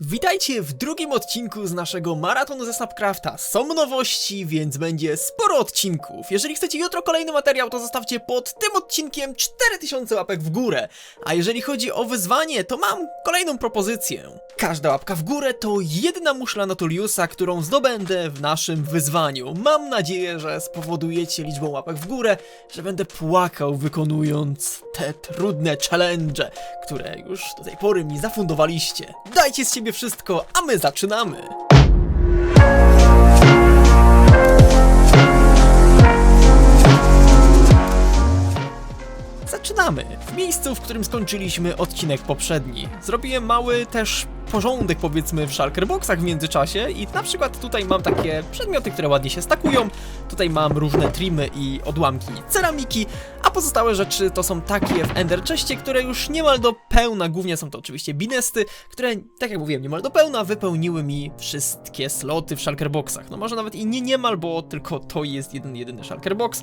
Witajcie w drugim odcinku z naszego maratonu ze Snapcrafta. Są nowości, więc będzie sporo odcinków. Jeżeli chcecie jutro kolejny materiał, to zostawcie pod tym odcinkiem 4000 łapek w górę. A jeżeli chodzi o wyzwanie, to mam kolejną propozycję. Każda łapka w górę to jedna muszla Natuliusa, którą zdobędę w naszym wyzwaniu. Mam nadzieję, że spowodujecie liczbą łapek w górę, że będę płakał wykonując te trudne challenge, które już do tej pory mi zafundowaliście. Dajcie z siebie wszystko, a my zaczynamy! Zaczynamy! W miejscu, w którym skończyliśmy odcinek poprzedni. Zrobiłem mały też porządek powiedzmy w shulkerboxach w międzyczasie i na przykład tutaj mam takie przedmioty, które ładnie się stakują. Tutaj mam różne trimy i odłamki ceramiki, pozostałe rzeczy to są takie w Ender Chestie, które już niemal do pełna, głównie są to oczywiście binesty, które, tak jak mówiłem, niemal do pełna wypełniły mi wszystkie sloty w shulkerboxach. No może nawet i nie niemal, bo tylko to jest jeden jedyny shulkerbox.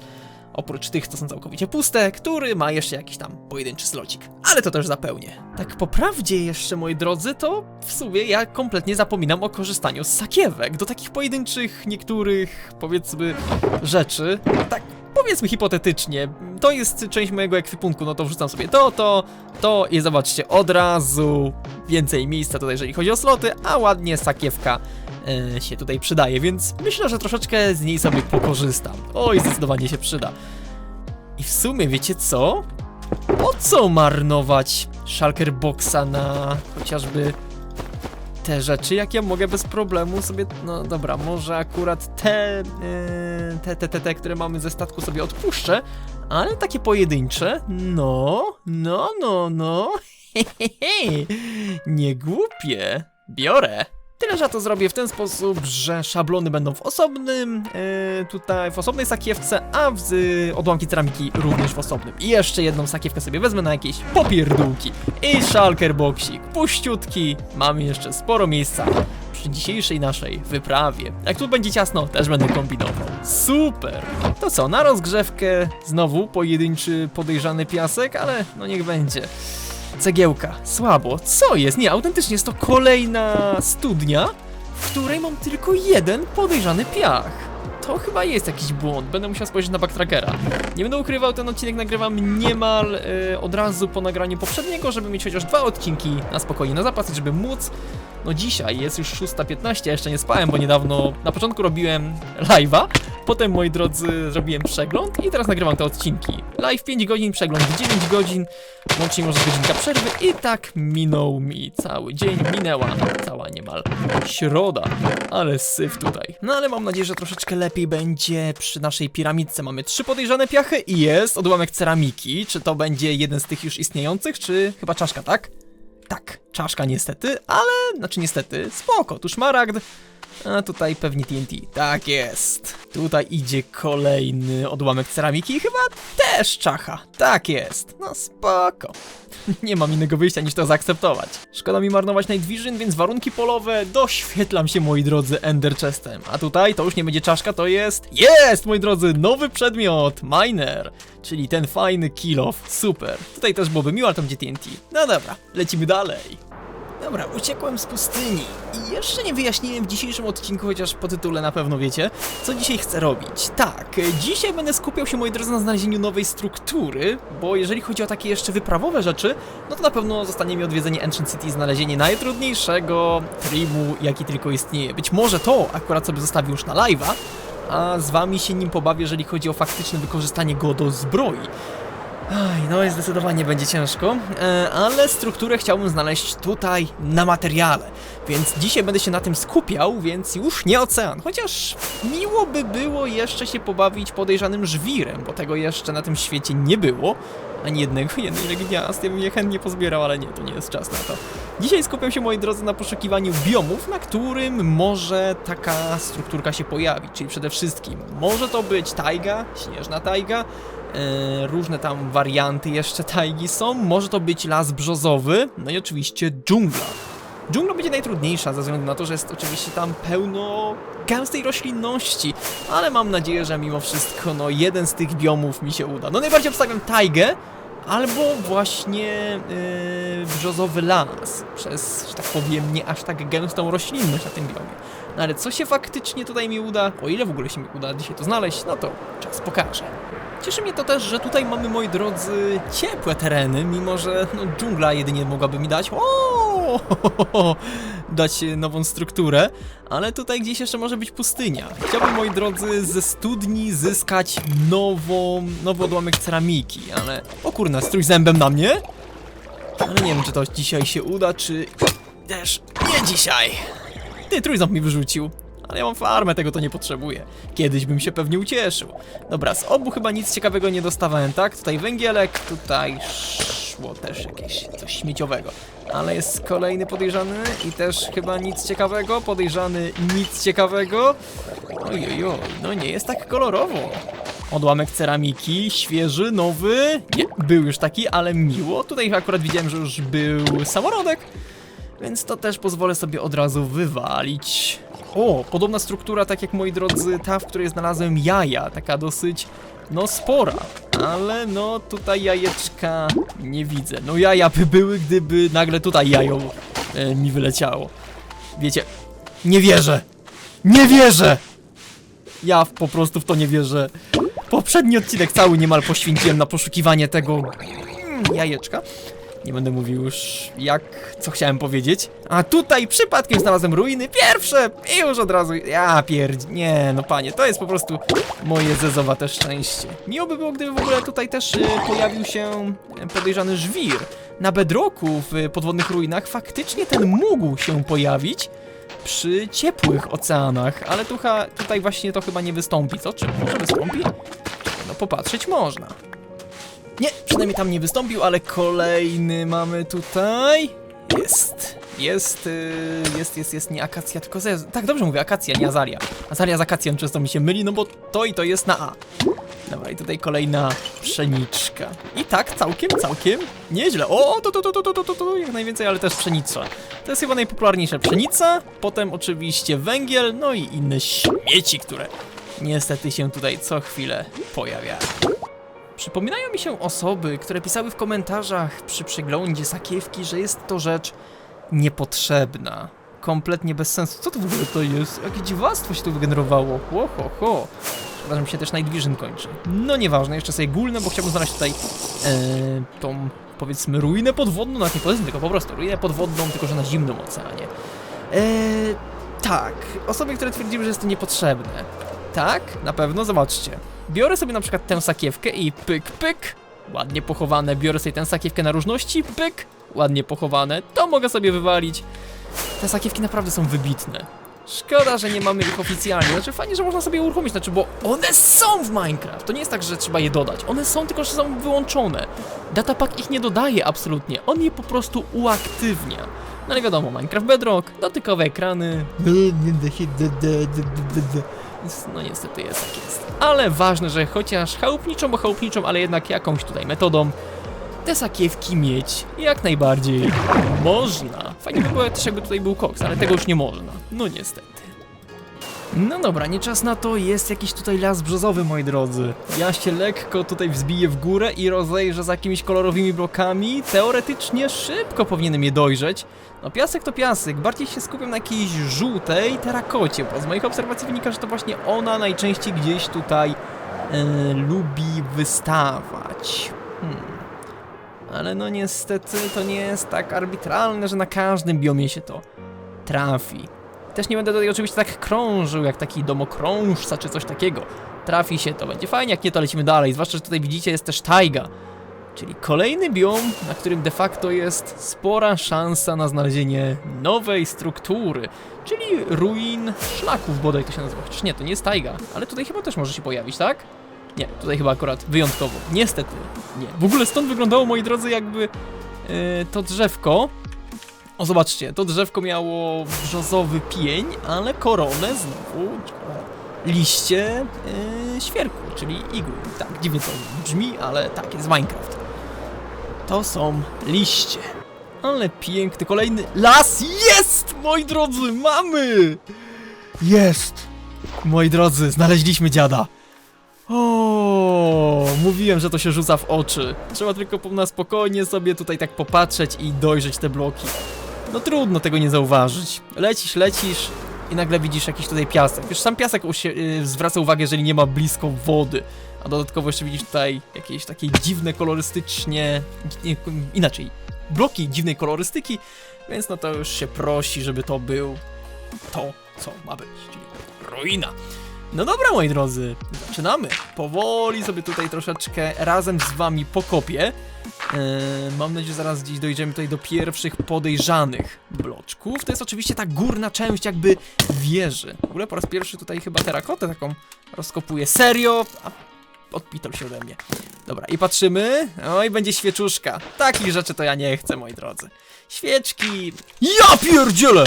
Oprócz tych, co są całkowicie puste, który ma jeszcze jakiś tam pojedynczy slocik. Ale to też zapełnię. Tak po prawdzie jeszcze, moi drodzy, to w sumie ja kompletnie zapominam o korzystaniu z sakiewek. Do takich pojedynczych, niektórych, powiedzmy, rzeczy. Tak, powiedzmy hipotetycznie. To jest część mojego ekwipunku, no to wrzucam sobie to, to, to i zobaczcie, od razu więcej miejsca tutaj, jeżeli chodzi o sloty, a ładnie sakiewka e, się tutaj przydaje, więc myślę, że troszeczkę z niej sobie pokorzystam. Oj, zdecydowanie się przyda. I w sumie, wiecie co? Po co marnować Shulker Boxa na chociażby te rzeczy, jak ja mogę bez problemu sobie, no dobra, może akurat te, yy, te, te, te, te, które mamy ze statku sobie odpuszczę, ale takie pojedyncze, no, no, no, no, hehehe, nie głupie, biorę. Tyle, że ja to zrobię w ten sposób, że szablony będą w osobnym, yy, tutaj w osobnej sakiewce, a w, odłamki ceramiki również w osobnym. I jeszcze jedną sakiewkę sobie wezmę na jakieś popierdółki. I shulker boxik, puściutki, mamy jeszcze sporo miejsca przy dzisiejszej naszej wyprawie. Jak tu będzie ciasno, też będę kombinował. Super! To co, na rozgrzewkę znowu pojedynczy podejrzany piasek, ale no niech będzie. Cegiełka, słabo. Co jest? Nie, autentycznie jest to kolejna studnia, w której mam tylko jeden podejrzany piach. To chyba jest jakiś błąd, będę musiał spojrzeć na backtrackera. Nie będę ukrywał, ten odcinek nagrywam niemal e, od razu po nagraniu poprzedniego, żeby mieć chociaż dwa odcinki na spokojnie na zapas żeby móc. No dzisiaj jest już 6.15, ja jeszcze nie spałem, bo niedawno na początku robiłem live'a, potem moi drodzy zrobiłem przegląd i teraz nagrywam te odcinki. Live 5 godzin, przegląd 9 godzin, łącznie może godzinka przerwy i tak minął mi cały dzień, minęła cała niemal środa, ale syf tutaj. No ale mam nadzieję, że troszeczkę lepiej będzie przy naszej piramidce. Mamy trzy podejrzane piachy i jest odłamek ceramiki. Czy to będzie jeden z tych już istniejących, czy chyba czaszka, tak? Tak, czaszka niestety, ale, znaczy niestety, spoko, tu szmaragd, a tutaj pewnie TNT. Tak jest. Tutaj idzie kolejny odłamek ceramiki chyba też czacha. Tak jest. No spoko. Nie mam innego wyjścia niż to zaakceptować. Szkoda mi marnować Night Vision, więc warunki polowe doświetlam się, moi drodzy, Ender Chestem. A tutaj to już nie będzie czaszka, to jest... Jest, moi drodzy, nowy przedmiot, Miner. Czyli ten fajny kill off. Super. Tutaj też byłoby miło, ale to będzie TNT. No dobra, lecimy dalej. Dobra, uciekłem z pustyni i jeszcze nie wyjaśniłem w dzisiejszym odcinku, chociaż po tytule na pewno wiecie, co dzisiaj chcę robić. Tak, dzisiaj będę skupiał się, moi drodzy, na znalezieniu nowej struktury, bo jeżeli chodzi o takie jeszcze wyprawowe rzeczy, no to na pewno zostanie mi odwiedzenie Ancient City i znalezienie najtrudniejszego trimu, jaki tylko istnieje. Być może to akurat sobie zostawię już na live'a, a z wami się nim pobawię, jeżeli chodzi o faktyczne wykorzystanie go do zbroi. Aj, no i zdecydowanie będzie ciężko, e, ale strukturę chciałbym znaleźć tutaj na materiale, więc dzisiaj będę się na tym skupiał, więc już nie ocean, chociaż miło by było jeszcze się pobawić podejrzanym żwirem, bo tego jeszcze na tym świecie nie było, ani jednego, jednej gniazd, ja bym je chętnie pozbierał, ale nie, to nie jest czas na to. Dzisiaj skupiam się, moi drodzy, na poszukiwaniu biomów, na którym może taka strukturka się pojawić, czyli przede wszystkim może to być tajga, śnieżna tajga, różne tam warianty jeszcze tajgi są, może to być las brzozowy, no i oczywiście dżungla. Dżungla będzie najtrudniejsza ze względu na to, że jest oczywiście tam pełno gęstej roślinności, ale mam nadzieję, że mimo wszystko no jeden z tych biomów mi się uda. No najbardziej obstawiam tajgę, albo właśnie yy, brzozowy las, przez, że tak powiem, nie aż tak gęstą roślinność na tym biomie. No ale co się faktycznie tutaj mi uda, o ile w ogóle się mi uda dzisiaj to znaleźć, no to czas pokaże. Cieszy mnie to też, że tutaj mamy, moi drodzy, ciepłe tereny, mimo że no, dżungla jedynie mogłaby mi dać o, dać nową strukturę, ale tutaj gdzieś jeszcze może być pustynia. Chciałbym, moi drodzy, ze studni zyskać nową, nowy odłamek ceramiki, ale... O kurna, strój zębem na mnie? Ale nie wiem, czy to dzisiaj się uda, czy też nie dzisiaj. Ty, trójząb mi wyrzucił. Ale ja mam farmę, tego to nie potrzebuję. Kiedyś bym się pewnie ucieszył. Dobra, z obu chyba nic ciekawego nie dostawałem, tak? Tutaj węgielek, tutaj szło też jakieś coś śmieciowego. Ale jest kolejny podejrzany i też chyba nic ciekawego. Podejrzany nic ciekawego. Ojojoj, no nie jest tak kolorowo. Odłamek ceramiki, świeży, nowy. Nie, był już taki, ale miło. Tutaj akurat widziałem, że już był samorodek. Więc to też pozwolę sobie od razu wywalić. O, podobna struktura, tak jak moi drodzy, ta, w której znalazłem jaja, taka dosyć, no spora. Ale no tutaj jajeczka nie widzę. No jaja by były, gdyby nagle tutaj jajo e, mi wyleciało. Wiecie, nie wierzę! Nie wierzę! Ja po prostu w to nie wierzę. Poprzedni odcinek cały niemal poświęciłem na poszukiwanie tego mm, jajeczka. Nie będę mówił już jak, co chciałem powiedzieć. A tutaj przypadkiem znalazłem ruiny pierwsze i już od razu, ja pierdź, nie no panie, to jest po prostu moje zezowate szczęście. Miło by było, gdyby w ogóle tutaj też y, pojawił się podejrzany żwir. Na bedroku w podwodnych ruinach faktycznie ten mógł się pojawić przy ciepłych oceanach, ale tucha, tutaj właśnie to chyba nie wystąpi, co? Czy może wystąpi? No popatrzeć można. Nie, przynajmniej tam nie wystąpił, ale kolejny mamy tutaj. Jest. Jest, yy, jest, jest, jest, nie akacja, tylko ze... Tak, dobrze mówię, akacja, nie azalia. Azalia z akacją często mi się myli, no bo to i to jest na A. Dobra, i tutaj kolejna pszeniczka. I tak, całkiem, całkiem nieźle. O, to, to, to, to, to, to, to, to, jak najwięcej, ale też pszenica. To jest chyba najpopularniejsza pszenica, potem oczywiście węgiel, no i inne śmieci, które niestety się tutaj co chwilę pojawiają. Przypominają mi się osoby, które pisały w komentarzach przy przeglądzie sakiewki, że jest to rzecz niepotrzebna. Kompletnie bez sensu. Co to w ogóle to jest? Jakie dziwactwo się tu wygenerowało? Ho, ho, ho. Mi się też Night kończy. No nieważne, jeszcze sobie gulnę, bo chciałbym znaleźć tutaj e, tą, powiedzmy, ruinę podwodną, nawet nie powiedzmy, tylko po prostu ruinę podwodną, tylko że na zimnym oceanie. E, tak, osoby, które twierdziły, że jest to niepotrzebne. Tak, na pewno, zobaczcie. Biorę sobie na przykład tę sakiewkę i pyk, pyk, ładnie pochowane. Biorę sobie tę sakiewkę na różności, pyk, ładnie pochowane. To mogę sobie wywalić. Te sakiewki naprawdę są wybitne. Szkoda, że nie mamy ich oficjalnie. Znaczy fajnie, że można sobie je uruchomić, znaczy, bo one są w Minecraft. To nie jest tak, że trzeba je dodać. One są, tylko że są wyłączone. Datapack ich nie dodaje absolutnie. On je po prostu uaktywnia. No ale wiadomo, Minecraft Bedrock, dotykowe ekrany. No niestety jest jak jest. Ale ważne, że chociaż chałupniczą, bo chałupniczą, ale jednak jakąś tutaj metodą te sakiewki mieć jak najbardziej można. Fajnie by było też jakby tutaj był koks, ale tego już nie można. No niestety. No dobra, nie czas na to, jest jakiś tutaj las brzozowy, moi drodzy. Ja się lekko tutaj wzbiję w górę i rozejrzę za jakimiś kolorowymi blokami. Teoretycznie szybko powinienem je dojrzeć. No piasek to piasek, bardziej się skupiam na jakiejś żółtej terakocie, bo z moich obserwacji wynika, że to właśnie ona najczęściej gdzieś tutaj e, lubi wystawać. Hmm. Ale no niestety to nie jest tak arbitralne, że na każdym biomie się to trafi. Też nie będę tutaj oczywiście tak krążył, jak taki domokrążca czy coś takiego. Trafi się, to będzie fajnie, jak nie, to lecimy dalej. Zwłaszcza, że tutaj widzicie, jest też tajga. Czyli kolejny biom, na którym de facto jest spora szansa na znalezienie nowej struktury. Czyli ruin szlaków, bodaj to się nazywa. Chociaż nie, to nie jest tajga, ale tutaj chyba też może się pojawić, tak? Nie, tutaj chyba akurat wyjątkowo. Niestety, nie. W ogóle stąd wyglądało, moi drodzy, jakby yy, to drzewko o, zobaczcie, to drzewko miało brzozowy pień, ale koronę znowu liście yy, świerku, czyli igły. Tak, dziwnie to brzmi, ale tak, jest Minecraft. To są liście. Ale piękny, kolejny las jest! Moi drodzy, mamy! Jest! Moi drodzy, znaleźliśmy dziada. O, mówiłem, że to się rzuca w oczy. Trzeba tylko na spokojnie sobie tutaj tak popatrzeć i dojrzeć te bloki. No trudno tego nie zauważyć. Lecisz, lecisz i nagle widzisz jakiś tutaj piasek. Już sam piasek usie- y, zwraca uwagę, jeżeli nie ma blisko wody. A dodatkowo jeszcze widzisz tutaj jakieś takie dziwne kolorystycznie... Nie, inaczej, bloki dziwnej kolorystyki, więc no to już się prosi, żeby to był to, co ma być, czyli ruina. No dobra, moi drodzy, zaczynamy. Powoli sobie tutaj troszeczkę razem z wami pokopię. Eee, mam nadzieję, że zaraz gdzieś dojdziemy tutaj do pierwszych podejrzanych bloczków. To jest oczywiście ta górna część jakby wieży. W ogóle po raz pierwszy tutaj chyba terakotę taką rozkopuję. Serio? A odpitał się ode mnie. Dobra, i patrzymy. Oj, będzie świeczuszka. Takich rzeczy to ja nie chcę, moi drodzy. Świeczki. Ja pierdzielę!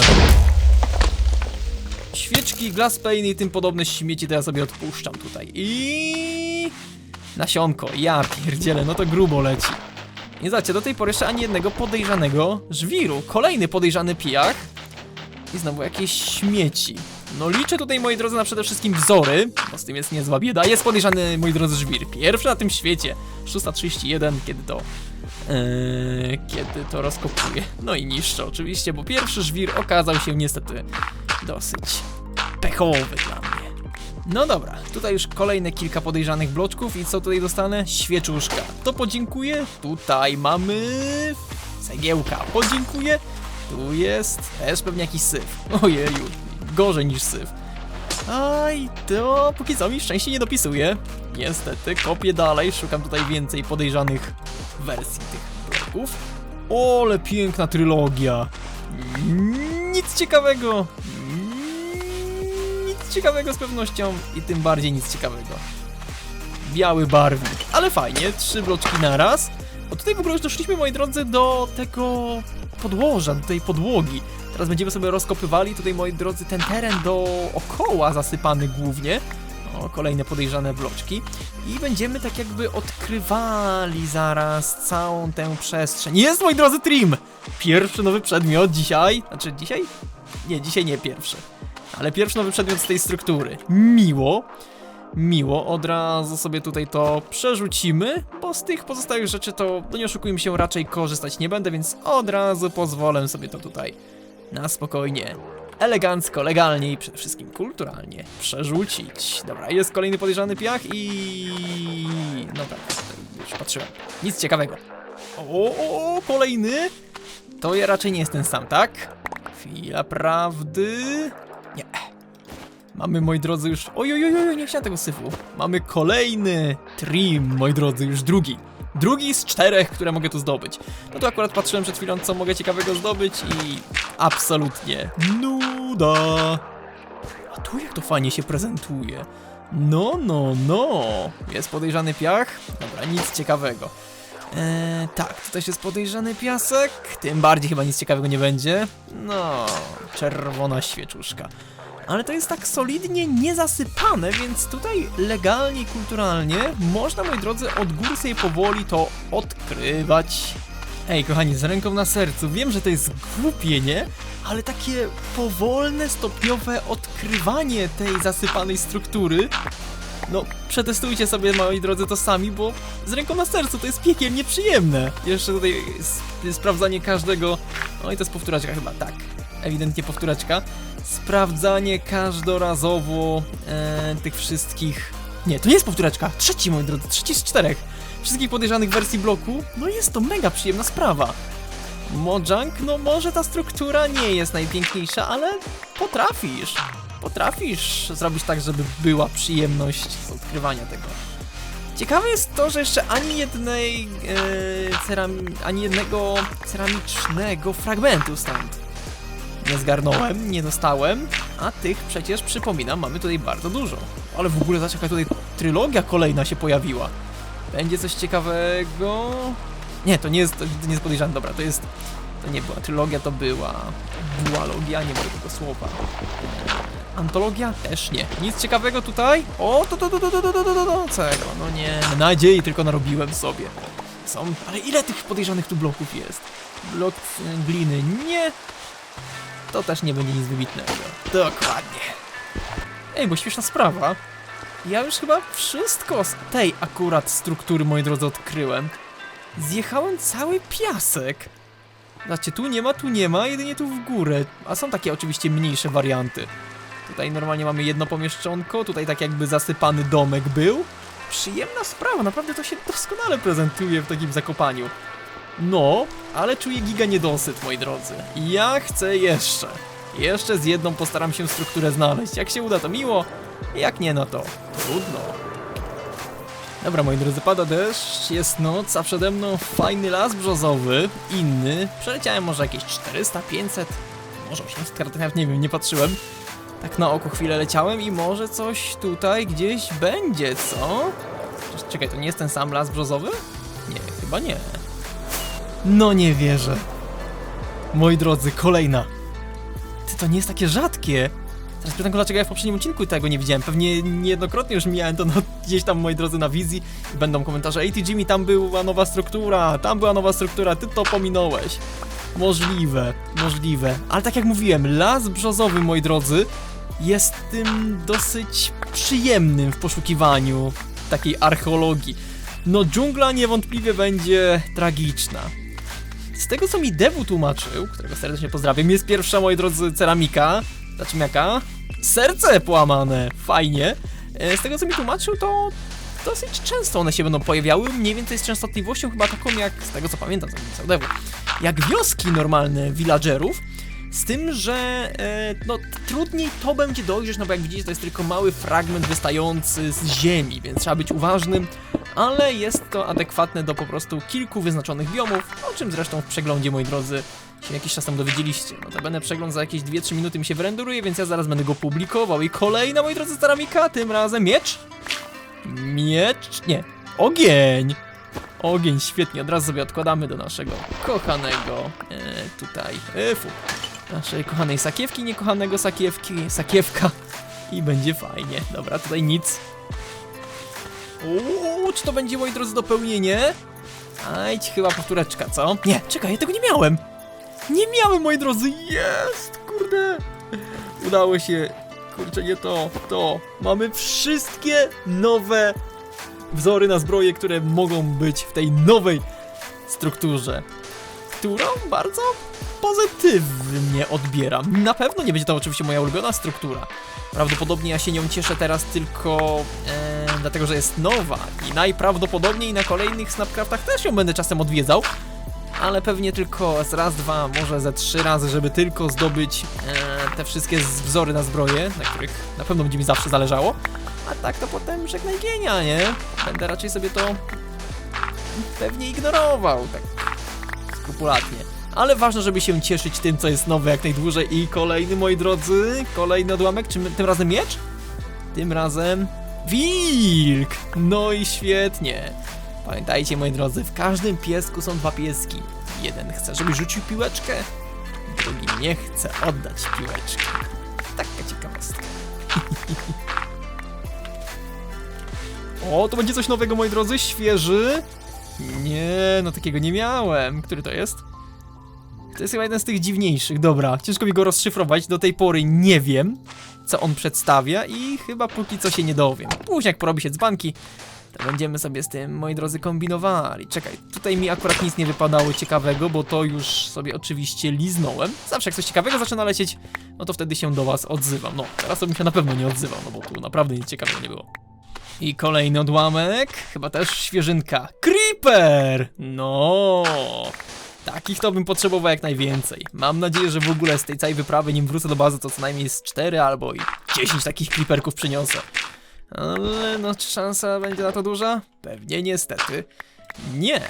Świeczki, glass pane i tym podobne śmieci to ja sobie odpuszczam tutaj. I nasionko, ja pierdzielę, no to grubo leci. Nie zobaczcie, do tej pory jeszcze ani jednego podejrzanego żwiru. Kolejny podejrzany pijak. I znowu jakieś śmieci. No liczę tutaj, moi drodzy, na przede wszystkim wzory, bo z tym jest niezła bieda. Jest podejrzany, moi drodzy, żwir. Pierwszy na tym świecie. 631, kiedy to... Eee, kiedy to rozkopuje. No i niszczę oczywiście, bo pierwszy żwir okazał się niestety dosyć pechowy dla mnie. No dobra, tutaj już kolejne kilka podejrzanych bloczków i co tutaj dostanę? Świeczuszka. To podziękuję. Tutaj mamy cegiełka. Podziękuję. Tu jest też pewnie jakiś syf. Ojeju, gorzej niż syf. Aj, to póki co mi szczęście nie dopisuje. Niestety, kopię dalej, szukam tutaj więcej podejrzanych wersji tych bloków. Ole piękna trylogia. Nic ciekawego. Ciekawego z pewnością i tym bardziej nic ciekawego. Biały barwnik, ale fajnie, trzy bloczki naraz. Bo tutaj w ogóle już doszliśmy, moi drodzy, do tego podłoża, do tej podłogi. Teraz będziemy sobie rozkopywali tutaj, moi drodzy, ten teren dookoła zasypany głównie. O, kolejne podejrzane bloczki. I będziemy tak jakby odkrywali zaraz całą tę przestrzeń. Jest, moi drodzy, trim! Pierwszy nowy przedmiot dzisiaj. Znaczy, dzisiaj? Nie, dzisiaj nie pierwszy. Ale pierwszy nowy przedmiot z tej struktury. Miło. Miło, od razu sobie tutaj to przerzucimy, bo z tych pozostałych rzeczy to, no nie oszukujmy się, raczej korzystać nie będę, więc od razu pozwolę sobie to tutaj na spokojnie, elegancko, legalnie i przede wszystkim kulturalnie przerzucić. Dobra, jest kolejny podejrzany piach i... no tak, już patrzyłem. Nic ciekawego. O, o, o, kolejny! To ja raczej nie jest ten sam, tak? Chwila prawdy... Mamy, moi drodzy, już... Oj, oj, oj, oj, nie chciałem tego syfu. Mamy kolejny trim, moi drodzy, już drugi. Drugi z czterech, które mogę tu zdobyć. No to akurat patrzyłem przed chwilą, co mogę ciekawego zdobyć i... Absolutnie nuda. A tu jak to fajnie się prezentuje. No, no, no. Jest podejrzany piach? Dobra, nic ciekawego. Eee, tak, też jest podejrzany piasek. Tym bardziej chyba nic ciekawego nie będzie. No, czerwona świeczuszka. Ale to jest tak solidnie niezasypane, więc tutaj legalnie i kulturalnie można, moi drodzy, od góry sobie powoli to odkrywać. Ej, kochani, z ręką na sercu, wiem, że to jest głupie, nie? Ale takie powolne, stopniowe odkrywanie tej zasypanej struktury no, przetestujcie sobie, moi drodzy, to sami, bo z ręką na sercu to jest piekielnie przyjemne. Jeszcze tutaj sp- sprawdzanie każdego... No i to jest powtóreczka chyba, tak. Ewidentnie powtóreczka. Sprawdzanie każdorazowo e, tych wszystkich... Nie, to nie jest powtóreczka. Trzeci, moi drodzy, trzeci z czterech. Wszystkich podejrzanych wersji bloku. No jest to mega przyjemna sprawa. Mojang, no może ta struktura nie jest najpiękniejsza, ale potrafisz. Potrafisz zrobić tak, żeby była przyjemność z odkrywania tego. Ciekawe jest to, że jeszcze ani jednej e, cerami, ani jednego ceramicznego fragmentu stąd nie zgarnąłem, nie dostałem, a tych przecież przypominam, mamy tutaj bardzo dużo. Ale w ogóle zobacz, tutaj trylogia kolejna się pojawiła. Będzie coś ciekawego? Nie, to nie jest, to nie jest podejrzane, dobra, to jest, to nie była trylogia, to była dualogia, nie mogę tego słowa. Antologia? Też nie. Nic ciekawego tutaj? O, to, to, to, to, to, to, to, to, to? No nie, nadziei tylko narobiłem sobie. Są, ale ile tych podejrzanych tu bloków jest? Blok e, gliny nie. To też nie będzie nic wybitnego. Dokładnie. Ej, bo śmieszna sprawa. ja już chyba wszystko z tej akurat struktury, moi drodzy, odkryłem. Zjechałem cały piasek. Znaczy, tu nie ma, tu nie ma, jedynie tu w górę. A są takie oczywiście mniejsze warianty. Tutaj normalnie mamy jedno pomieszczonko, tutaj tak jakby zasypany domek był. Przyjemna sprawa, naprawdę to się doskonale prezentuje w takim zakopaniu. No, ale czuję giga niedosyt, moi drodzy. Ja chcę jeszcze. Jeszcze z jedną postaram się strukturę znaleźć. Jak się uda, to miło. Jak nie, no to trudno. Dobra, moi drodzy, pada deszcz, jest noc, a przede mną fajny las brzozowy, inny. Przeleciałem może jakieś 400, 500, może 800 kart, nawet nie wiem, nie patrzyłem. Tak na oko chwilę leciałem i może coś tutaj gdzieś będzie, co? Czekaj, to nie jest ten sam las brzozowy? Nie, chyba nie. No nie wierzę. Moi drodzy, kolejna. Ty, to nie jest takie rzadkie. Teraz pytam go, dlaczego ja w poprzednim odcinku tego nie widziałem. Pewnie niejednokrotnie już miałem to no, gdzieś tam, moi drodzy, na wizji. I będą komentarze, ej ty Jimmy, tam była nowa struktura, tam była nowa struktura, ty to pominąłeś. Możliwe, możliwe. Ale tak jak mówiłem, las brzozowy, moi drodzy, jest tym dosyć przyjemnym w poszukiwaniu takiej archeologii. No dżungla niewątpliwie będzie tragiczna. Z tego co mi Devu tłumaczył, którego serdecznie pozdrawiam, jest pierwsza, moi drodzy, ceramika. Znaczy jaka? Serce połamane, fajnie. E, Z tego co mi tłumaczył, to dosyć często one się będą pojawiały, mniej więcej z częstotliwością chyba taką jak, z tego co pamiętam, napisał Devu, jak wioski normalne villagerów. Z tym, że e, no, trudniej to będzie dojrzeć, no bo jak widzicie, to jest tylko mały fragment wystający z ziemi, więc trzeba być uważnym, ale jest to adekwatne do po prostu kilku wyznaczonych biomów, o czym zresztą w przeglądzie, moi drodzy, się jakiś czas temu dowiedzieliście. Notabene przegląd za jakieś 2-3 minuty mi się wyrenderuje, więc ja zaraz będę go publikował. I kolejna, moi drodzy, ceramika, tym razem miecz. Miecz, nie, ogień. Ogień, świetnie, od razu sobie odkładamy do naszego kochanego e, tutaj, e, fu, naszej kochanej sakiewki, niekochanego sakiewki, sakiewka i będzie fajnie. Dobra, tutaj nic. Uuu, czy to będzie, moi drodzy, dopełnienie? Ajdź, chyba powtóreczka, co? Nie, czekaj, ja tego nie miałem. Nie miałem, moi drodzy, jest, kurde. Udało się, kurczę, nie to, to. Mamy wszystkie nowe wzory na zbroje, które mogą być w tej nowej strukturze, którą bardzo pozytywnie odbieram. Na pewno nie będzie to oczywiście moja ulubiona struktura. Prawdopodobnie ja się nią cieszę teraz tylko e, dlatego, że jest nowa i najprawdopodobniej na kolejnych Snapcraftach też ją będę czasem odwiedzał. Ale pewnie tylko z raz, dwa, może ze trzy razy, żeby tylko zdobyć e, te wszystkie wzory na zbroje, na których na pewno będzie mi zawsze zależało. A tak to potem żegnaj gienia, nie? Będę raczej sobie to pewnie ignorował, tak skrupulatnie. Ale ważne, żeby się cieszyć tym, co jest nowe jak najdłużej. I kolejny, moi drodzy, kolejny odłamek. Czy tym razem miecz? Tym razem wilk! No i świetnie. Pamiętajcie, moi drodzy, w każdym piesku są dwa pieski. Jeden chce, żeby rzucił piłeczkę, drugi nie chce oddać piłeczki. Taka ciekawostka. o, to będzie coś nowego, moi drodzy, świeży. Nie, no takiego nie miałem. Który to jest? To jest chyba jeden z tych dziwniejszych. Dobra, ciężko mi go rozszyfrować. Do tej pory nie wiem, co on przedstawia i chyba póki co się nie dowiem. Później jak porobi się dzbanki, to będziemy sobie z tym, moi drodzy, kombinowali. Czekaj, tutaj mi akurat nic nie wypadało ciekawego, bo to już sobie oczywiście liznąłem. Zawsze jak coś ciekawego zaczyna lecieć, no to wtedy się do was odzywam. No, teraz to bym się na pewno nie odzywał, no bo tu naprawdę nic ciekawego nie było. I kolejny odłamek, chyba też świeżynka. Creeper! No, takich to bym potrzebował jak najwięcej. Mam nadzieję, że w ogóle z tej całej wyprawy, nim wrócę do bazy, to co najmniej z 4 albo i 10 takich creeperków przyniosę. Ale no, czy szansa będzie na to duża? Pewnie niestety. Nie.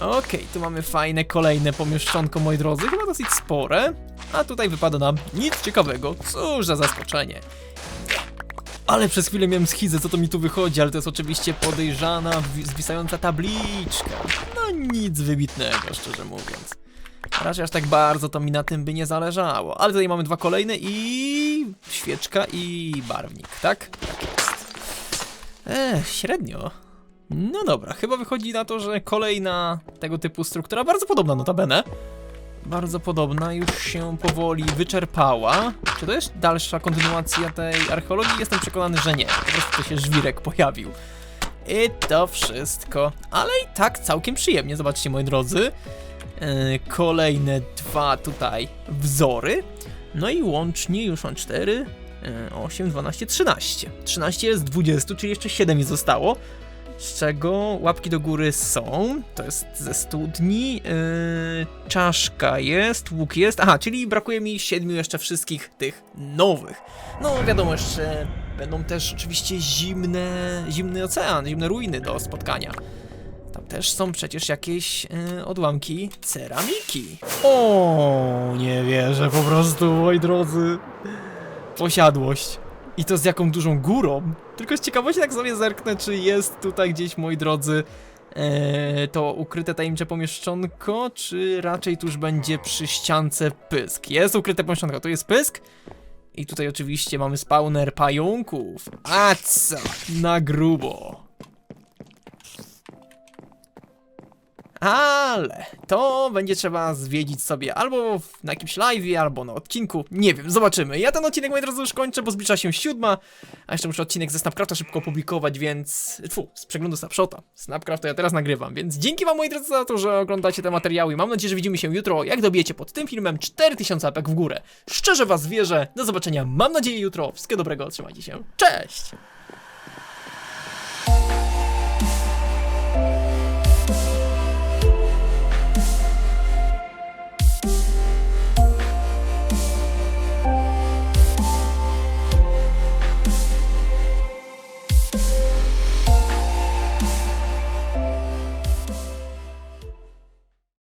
Okej, tu mamy fajne kolejne pomieszczonko, moi drodzy, chyba dosyć spore. A tutaj wypada nam nic ciekawego. Cóż za zaskoczenie. Ale przez chwilę miałem schizę, co to mi tu wychodzi, ale to jest oczywiście podejrzana, wi- zwisająca tabliczka. No nic wybitnego, szczerze mówiąc. Raczej aż tak bardzo to mi na tym by nie zależało. Ale tutaj mamy dwa kolejne i... świeczka i barwnik, tak? Eee, średnio. No dobra, chyba wychodzi na to, że kolejna tego typu struktura, bardzo podobna notabene. Bardzo podobna, już się powoli wyczerpała. Czy to jest dalsza kontynuacja tej archeologii? Jestem przekonany, że nie. Po prostu się żwirek pojawił. I to wszystko. Ale i tak całkiem przyjemnie, zobaczcie moi drodzy. Yy, kolejne dwa tutaj wzory. No i łącznie już mam 4, 8, 12, 13. 13 jest z 20, czyli jeszcze 7 mi zostało. Z czego łapki do góry są. To jest ze studni. Yy, czaszka jest, łuk jest. Aha, czyli brakuje mi 7 jeszcze wszystkich tych nowych. No wiadomo, jeszcze będą też oczywiście zimne, zimny ocean, zimne ruiny do spotkania. Tam też są przecież jakieś e, odłamki ceramiki. O, nie wierzę po prostu, moi drodzy. Posiadłość. I to z jaką dużą górą. Tylko z ciekawości tak sobie zerknę, czy jest tutaj gdzieś, moi drodzy, e, to ukryte tajemnicze pomieszczonko, czy raczej tuż będzie przy ściance pysk. Jest ukryte pomieszczonko, tu jest pysk. I tutaj oczywiście mamy spawner pająków. A co? Na grubo. Ale to będzie trzeba zwiedzić sobie albo na jakimś live, albo na odcinku. Nie wiem, zobaczymy. Ja ten odcinek, moi drodzy, już kończę, bo zbliża się siódma. A jeszcze muszę odcinek ze Snapcrafta szybko opublikować, więc. Fu, z przeglądu Snapshota. Snapcraft to ja teraz nagrywam, więc dzięki wam, moi drodzy, za to, że oglądacie te materiały. Mam nadzieję, że widzimy się jutro. Jak dobijecie pod tym filmem 4000 apek w górę. Szczerze was wierzę. Do zobaczenia, mam nadzieję, jutro. Wszystkiego dobrego, trzymajcie się. Cześć!